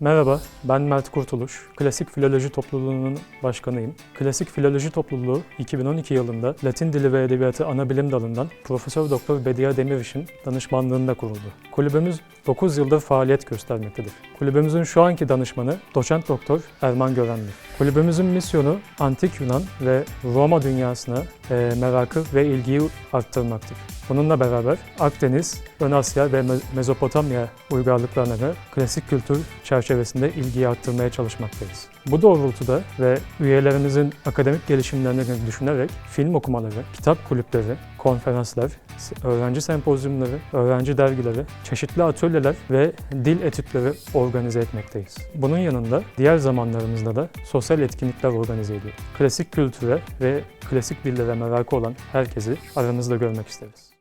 Merhaba, ben Mert Kurtuluş. Klasik Filoloji Topluluğu'nun başkanıyım. Klasik Filoloji Topluluğu 2012 yılında Latin Dili ve Edebiyatı ana bilim dalından Profesör Doktor Bediye Demiriş'in danışmanlığında kuruldu. Kulübümüz 9 yıldır faaliyet göstermektedir. Kulübümüzün şu anki danışmanı Doçent Doktor Erman Görenli. Kulübümüzün misyonu Antik Yunan ve Roma dünyasına e, merakı ve ilgiyi arttırmaktır. Bununla beraber Akdeniz, Ön Asya ve Me- Mezopotamya uygarlıklarına da klasik kültür çerçevesinde ilgiyi arttırmaya çalışmaktayız. Bu doğrultuda ve üyelerimizin akademik gelişimlerini düşünerek film okumaları, kitap kulüpleri, konferanslar, öğrenci sempozyumları, öğrenci dergileri, çeşitli atölyeler ve dil etütleri organize etmekteyiz. Bunun yanında diğer zamanlarımızda da sosyal etkinlikler organize ediyoruz. Klasik kültüre ve klasik dillere merakı olan herkesi aramızda görmek isteriz.